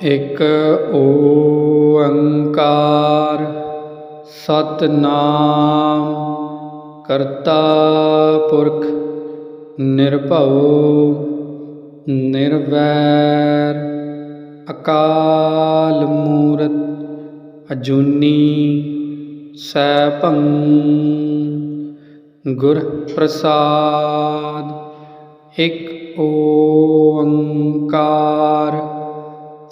ਇਕ ਓੰਕਾਰ ਸਤਨਾਮ ਕਰਤਾ ਪੁਰਖ ਨਿਰਭਉ ਨਿਰਵੈਰ ਅਕਾਲ ਮੂਰਤ ਅਜੂਨੀ ਸੈਭੰ ਗੁਰ ਪ੍ਰਸਾਦ ਇਕ ਓੰਕਾਰ